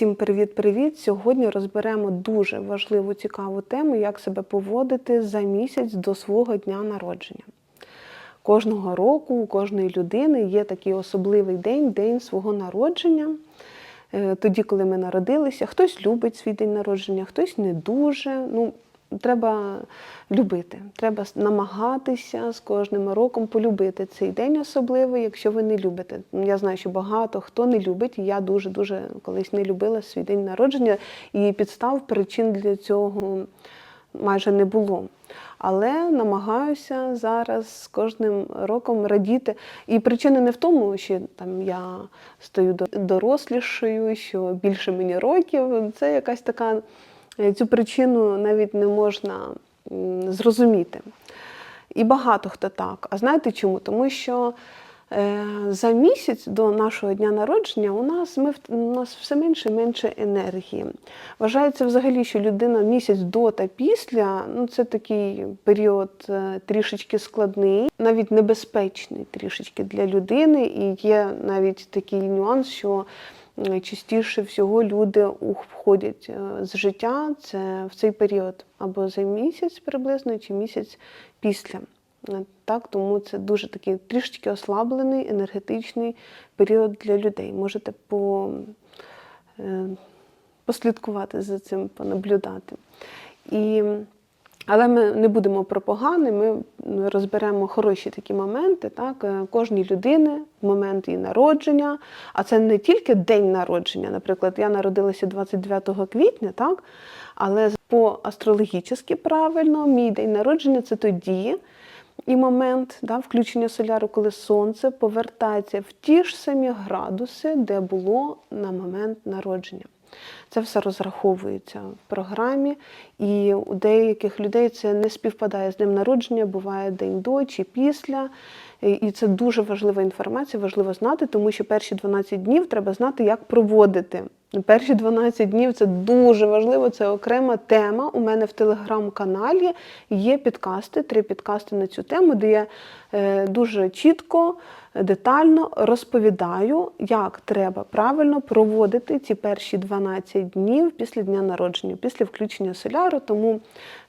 Всім привіт-привіт! Сьогодні розберемо дуже важливу цікаву тему, як себе поводити за місяць до свого дня народження. Кожного року у кожної людини є такий особливий день, день свого народження. Е, Тоді, коли ми народилися, хтось любить свій день народження, хтось не дуже. Ну, треба любити, треба намагатися з кожним роком полюбити цей день особливий, якщо ви не любите. Я знаю, що багато хто не любить, я дуже-дуже колись не любила свій день народження, і підстав причин для цього майже не було. Але намагаюся зараз з кожним роком радіти. І причина не в тому, що там я стаю дорослішою, що більше мені років. Це якась така цю причину навіть не можна зрозуміти. І багато хто так. А знаєте чому? Тому що е, за місяць до нашого дня народження у нас, ми, у нас все менше і менше енергії. Вважається взагалі, що людина місяць до та після ну, це такий період е, трішечки складний, навіть небезпечний трішечки для людини. І є навіть такий нюанс, що е, частіше всього люди уходять е, з життя це в цей період або за місяць приблизно, чи місяць після. Е, Так, тому це дуже такий трішечки ослаблений енергетичний період для людей. Можете по, е, послідкувати за цим, понаблюдати. І, але ми не будемо про погане, ми розберемо хороші такі моменти. Так? Е, Кожній людини момент її народження, а це не тільки день народження. Наприклад, я народилася 29 квітня, так? але по астрологічно правильно, мій день народження це тоді. І момент да, включення соляру, коли сонце повертається в ті ж самі градуси, де було на момент народження. Це все розраховується в програмі, і у деяких людей це не співпадає з днем народження, буває день до чи після. І це дуже важлива інформація, важливо знати, тому що перші 12 днів треба знати, як проводити. Перші 12 днів це дуже важливо, це окрема тема. У мене в телеграм-каналі є підкасти, три підкасти на цю тему, де я е, дуже чітко, детально розповідаю, як треба правильно проводити ці перші 12 днів після дня народження, після включення соляру. Тому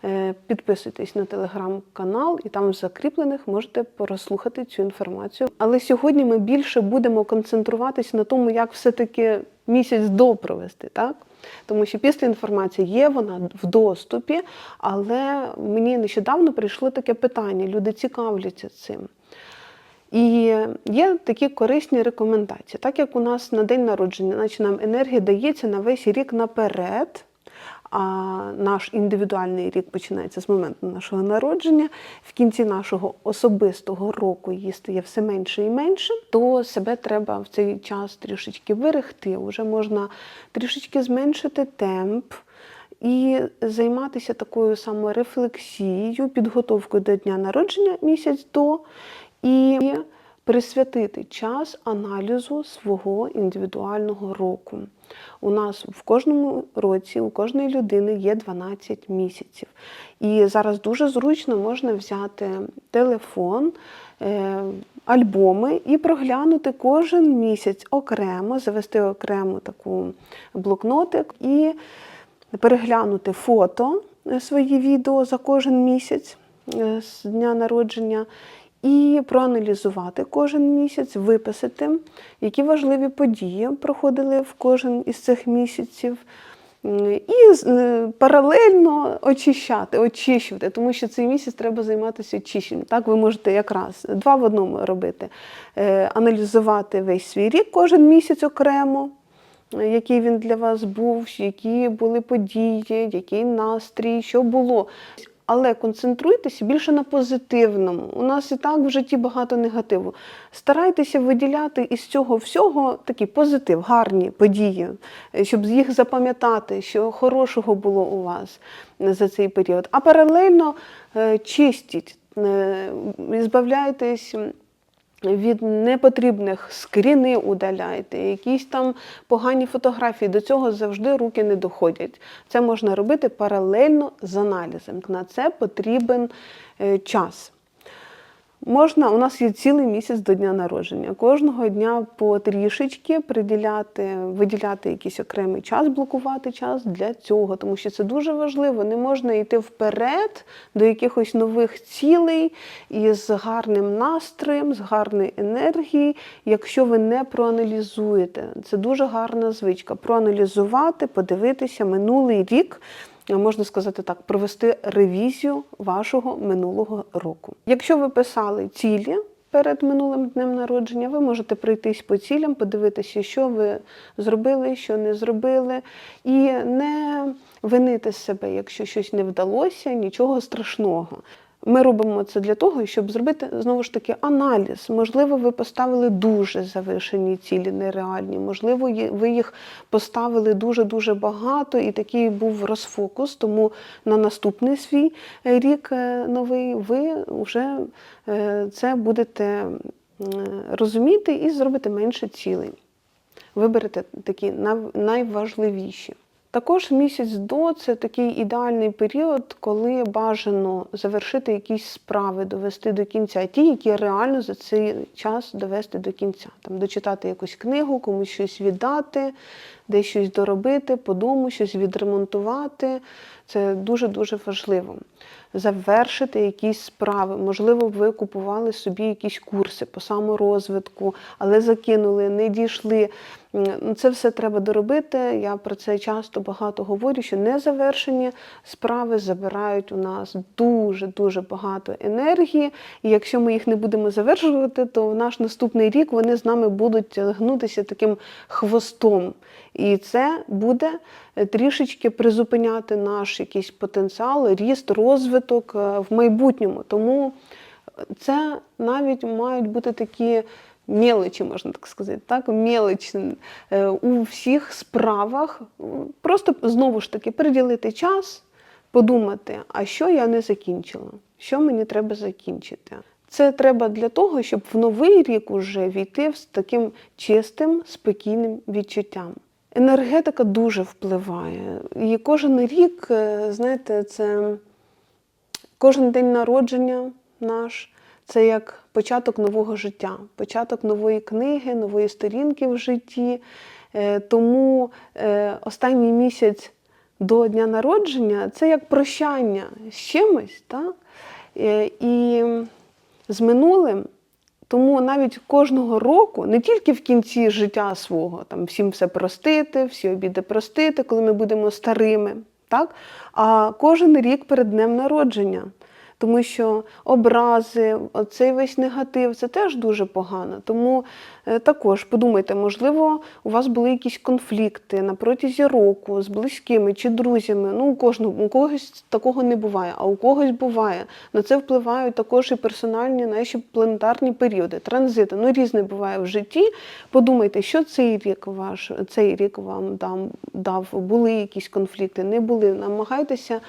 е, підписуйтесь на телеграм-канал, і там в закріплених можете прослухати цю інформацію. Але сьогодні ми більше будемо концентруватись на тому, як все-таки місяць до провести, так? Тому що після інформації є вона в доступі, але мені нещодавно прийшло таке питання, люди цікавляться цим. І є такі корисні рекомендації. Так як у нас на день народження, наче нам енергія дається на весь рік наперед, а наш індивідуальний рік починається з моменту нашого народження, в кінці нашого особистого року її стає все менше і менше, то себе треба в цей час трішечки берегти. Уже можна трішечки зменшити темп. І займатися такою саморефлексією, підготовкою до дня народження місяць до, і присвятити час аналізу свого індивідуального року. У нас в кожному році, у кожної людини є 12 місяців. І зараз дуже зручно можна взяти телефон, е, альбоми і проглянути кожен місяць окремо, завести окремо таку блокнотик і переглянути фото е, свої відео за кожен місяць е, з дня народження. І проаналізувати кожен місяць, виписати, які важливі події проходили в кожен із цих місяців, і е, паралельно очищати, очищувати, тому що цей місяць треба займатися очищенням. Так, ви можете якраз два в одному робити: Е, аналізувати весь свій рік, кожен місяць окремо, е, який він для вас був, які були події, який настрій, що було. Але концентруйтеся більше на позитивному. У нас і так в житті багато негативу. Старайтеся виділяти із цього всього такий позитив, гарні події, е, щоб їх запам'ятати, що хорошого було у вас за цей період. А паралельно е, чистіть, е, збавляйтесь від непотрібних скріни удаляйте, якісь там погані фотографії. До цього завжди руки не доходять. Це можна робити паралельно з аналізом. На це потрібен е, час. Можна, у нас є цілий місяць до дня народження. Кожного дня по трішечки приділяти, виділяти якийсь окремий час, блокувати час для цього, тому що це дуже важливо. Не можна йти вперед до якихось нових цілей із гарним настроєм, з гарною енергією, якщо ви не проаналізуєте. Це дуже гарна звичка. Проаналізувати, подивитися минулий рік можна сказати так, провести ревізію вашого минулого року. Якщо ви писали цілі перед минулим днем народження, ви можете пройтись по цілям, подивитися, що ви зробили, що не зробили, і не винити себе, якщо щось не вдалося, нічого страшного. Ми робимо це для того, щоб зробити знову ж таки аналіз. Можливо, ви поставили дуже завишені цілі, нереальні. Можливо, ви їх поставили дуже-дуже багато, і такий був розфокус. Тому на наступний свій е, рік е, новий ви вже е, це будете розуміти і зробите менше цілей. Виберете такі найважливіші. Також місяць до це такий ідеальний період, коли бажано завершити якісь справи, довести до кінця, ті, які реально за цей час довести до кінця. Там дочитати якусь книгу, комусь щось віддати, десь щось доробити, по дому щось відремонтувати. Це дуже-дуже важливо. Завершити якісь справи. Можливо, ви купували собі якісь курси по саморозвитку, але закинули, не дійшли. Ну, Це все треба доробити. Я про це часто багато говорю, що незавершені справи забирають у нас дуже-дуже багато енергії. І якщо ми їх не будемо завершувати, то в наш наступний рік вони з нами будуть тягнутися таким хвостом. І це буде е, трішечки призупиняти наш якийсь потенціал, ріст, розвиток е, в майбутньому. Тому це навіть мають бути такі мелочі, можна так сказати, так? мелочі е, у всіх справах. Просто знову ж таки приділити час, подумати, а що я не закінчила, що мені треба закінчити. Це треба для того, щоб в новий рік уже війти з таким чистим, спокійним відчуттям. Енергетика дуже впливає. І кожен рік, е, знаєте, це кожен день народження наш це як початок нового життя, початок нової книги, нової сторінки в житті. Е, Тому е, останній місяць до дня народження це як прощання з чимось, так? І з минулим. Тому навіть кожного року, не тільки в кінці життя свого, там всім все простити, всі обіди простити, коли ми будемо старими, так? а кожен рік перед днем народження. Тому що образи, цей весь негатив це теж дуже погано. Тому е, також подумайте, можливо, у вас були якісь конфлікти на протязі року з близькими чи друзями. Ну, у кожного у когось такого не буває, а у когось буває. На це впливають також і персональні наші планетарні періоди, транзити. Ну, різне буває в житті. Подумайте, що цей рік ваш цей рік вам дам, дав, були якісь конфлікти, не були. Намагайтеся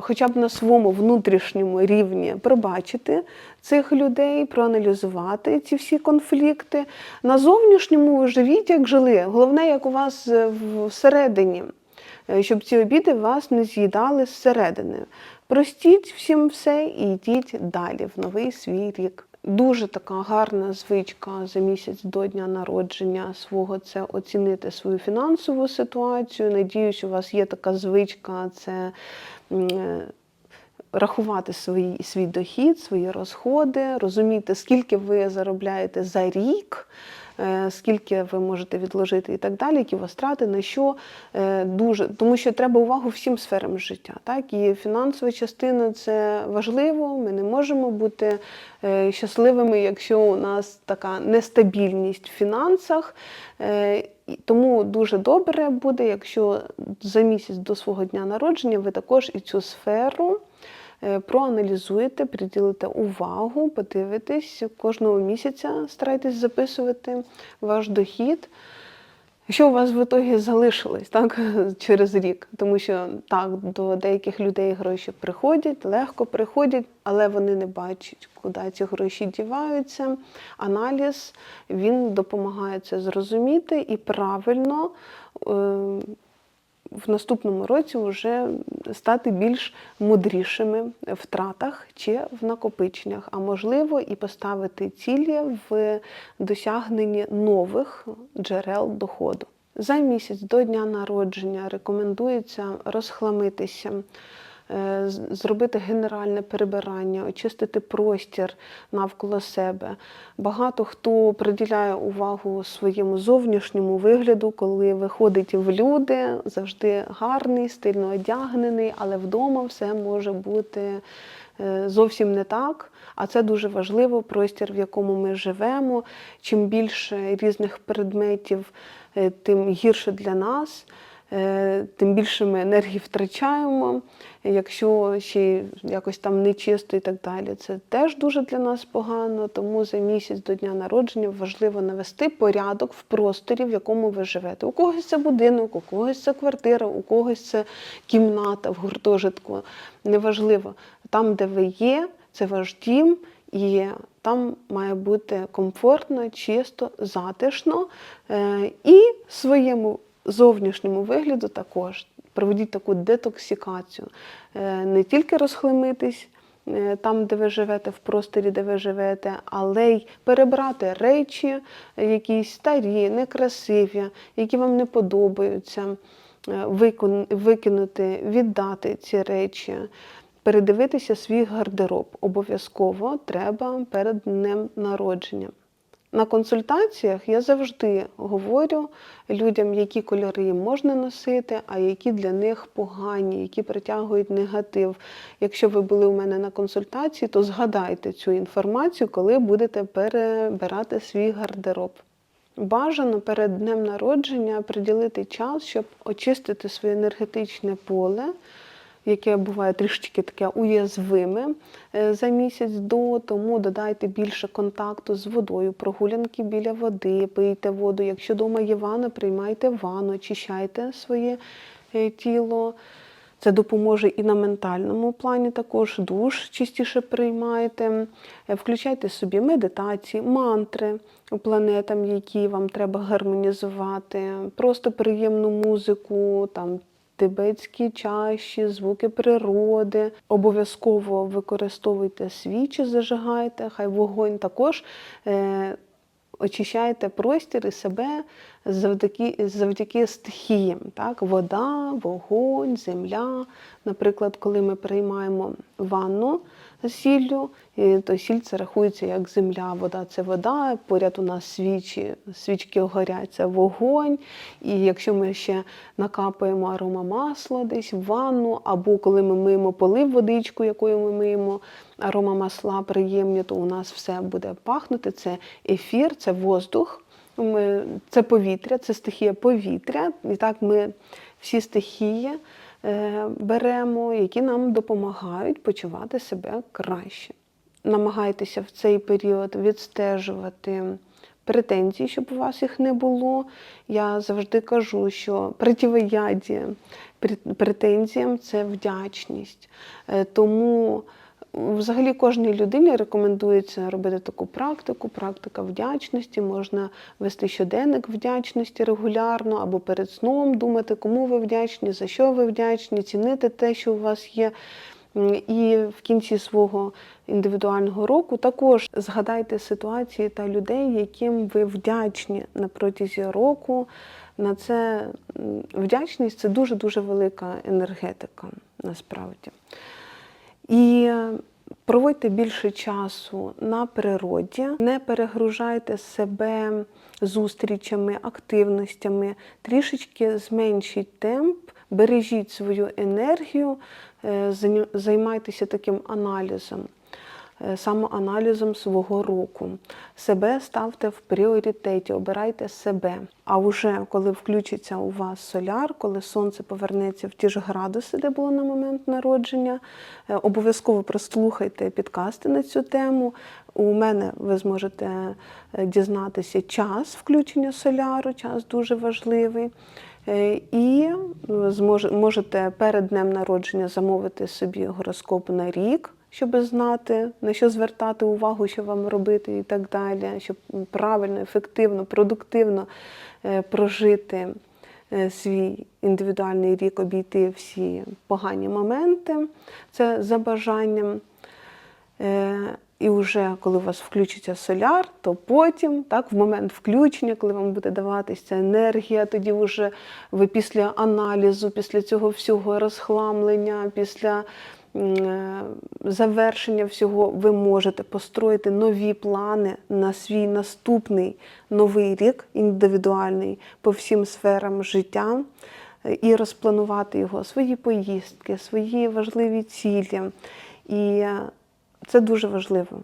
хоча б на своєму внутрішньому рівні пробачити цих людей, проаналізувати ці всі конфлікти. На зовнішньому живіть, як жили. Головне, як у вас е, всередині, е, щоб ці обіди вас не з'їдали зсередини. Простіть всім все і йдіть далі в новий свій рік. Дуже така гарна звичка за місяць до дня народження свого це оцінити свою фінансову ситуацію. Надіюсь, у вас є така звичка це е, рахувати свій, свій дохід, свої розходи, розуміти, скільки ви заробляєте за рік. Е, Скільки ви можете відложити і так далі, які у вас трати, на що е, дуже, тому що треба увагу всім сферам життя. Так? І фінансова частина це важливо. Ми не можемо бути е, щасливими, якщо у нас така нестабільність в фінансах. Тому дуже добре буде, якщо за місяць до свого дня народження ви також і цю сферу проаналізуєте, приділите увагу, подивитесь кожного місяця, старайтесь записувати ваш дохід. Що у вас в ітогі залишилось так, через рік? Тому що так, до деяких людей гроші приходять, легко приходять, але вони не бачать, куди ці гроші діваються. Аналіз він допомагає це зрозуміти і правильно е, в наступному році вже стати більш мудрішими в втратах чи в накопиченнях, а можливо і поставити цілі в досягненні нових джерел доходу. За місяць до дня народження рекомендується розхламитися, зробити генеральне прибирання, очистити простір навколо себе. Багато хто приділяє увагу своєму зовнішньому вигляду, коли виходить в люди, завжди гарний, стильно одягнений, але вдома все може бути е, зовсім не так. А це дуже важливо, простір, в якому ми живемо. Чим більше різних предметів, е, тим гірше для нас, е, тим більше ми енергії втрачаємо. Якщо ще якось там нечисто і так далі, це теж дуже для нас погано. Тому за місяць до дня народження важливо навести порядок в просторі, в якому ви живете. У когось це будинок, у когось це квартира, у когось це кімната в гуртожитку. Неважливо, там, де ви є, це ваш дім, і там має бути комфортно, чисто, затишно. Е, І своєму зовнішньому вигляду також проведіть таку детоксикацію. Е, Не тільки розхлимитись е, там, де ви живете, в просторі, де ви живете, але й перебрати речі, якісь старі, некрасиві, які вам не подобаються, е, викинути, віддати ці речі. Передивитися свій гардероб обов'язково треба перед днем народження. На консультаціях я завжди говорю людям, які кольори можна носити, а які для них погані, які притягують негатив. Якщо ви були у мене на консультації, то згадайте цю інформацію, коли будете перебирати свій гардероб. Бажано перед днем народження приділити час, щоб очистити своє енергетичне поле, яке буває трішечки таке уязвиме е, за місяць до, тому додайте більше контакту з водою, прогулянки біля води, пийте воду. Якщо вдома є ванна, приймайте ванну, очищайте своє е, тіло. Це допоможе і на ментальному плані також душ частіше приймайте. Е, Включайте собі медитації, мантри планетам, які вам треба гармонізувати, просто приємну музику, там тибетські чаші, звуки природи. Обов'язково використовуйте свічі, зажигайте, хай вогонь також. Очищайте простір і себе завдяки, завдяки стихіям. Так? Вода, вогонь, земля. Наприклад, коли ми приймаємо ванну з сіллю, то сіль це рахується як земля, вода це вода, поряд у нас свічі, свічки горять, це вогонь. І якщо ми ще накапаємо аромамасло десь в ванну, або коли ми миємо полив водичку, якою ми миємо аромамасла приємні, то у нас все буде пахнути. Це ефір, це воздух, ми, це повітря, це стихія повітря. І так ми всі стихії е, беремо, які нам допомагають почувати себе краще. Намагайтеся в цей період відстежувати претензії, щоб у вас їх не було. Я завжди кажу, що противоядія претензіям це вдячність. Е, Тому взагалі кожній людині рекомендується робити таку практику, практика вдячності. Можна вести щоденник вдячності регулярно або перед сном думати, кому ви вдячні, за що ви вдячні, цінити те, що у вас є. І в кінці свого індивідуального року також згадайте ситуації та людей, яким ви вдячні на протязі року. На це вдячність це дуже дуже велика енергетика насправді. І е, проводьте більше часу на природі, не перегружайте себе зустрічами, активностями, трішечки зменшіть темп, бережіть свою енергію, е, займайтеся таким аналізом. Е, Самоаналізом свого року. Себе ставте в пріоритеті, обирайте себе. А вже коли включиться у вас соляр, коли сонце повернеться в ті ж градуси, де було на момент народження, е, обов'язково прослухайте підкасти на цю тему. У мене ви зможете е, дізнатися час включення соляру, час дуже важливий. І зможе- можете перед днем народження замовити собі гороскоп на рік, щоб знати, на що звертати увагу, що вам робити і так далі, щоб правильно, ефективно, продуктивно е, прожити е, свій індивідуальний рік обійти всі погані моменти, це за бажанням. Е, І вже коли у вас включиться соляр, то потім, так, в момент включення, коли вам буде даватися енергія, тоді вже ви після аналізу, після цього всього розхламлення, після завершення всього, ви можете построїти нові плани на свій наступний новий рік, індивідуальний по всім сферам життя е, і розпланувати його, свої поїздки, свої важливі цілі. І е, це дуже важливо.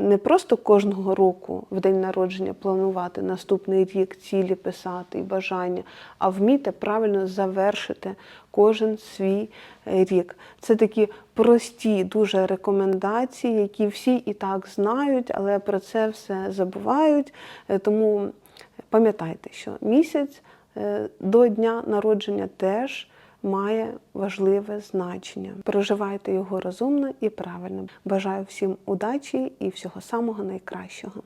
Не просто кожного року в день народження планувати наступний рік, цілі писати і бажання, а вміти правильно завершити кожен свій е, рік. Це такі прості дуже рекомендації, які всі і так знають, але про це все забувають. Е, Тому пам'ятайте, що місяць е, до дня народження теж має важливе значення. Проживайте його розумно і правильно. Бажаю всім удачі і всього самого найкращого.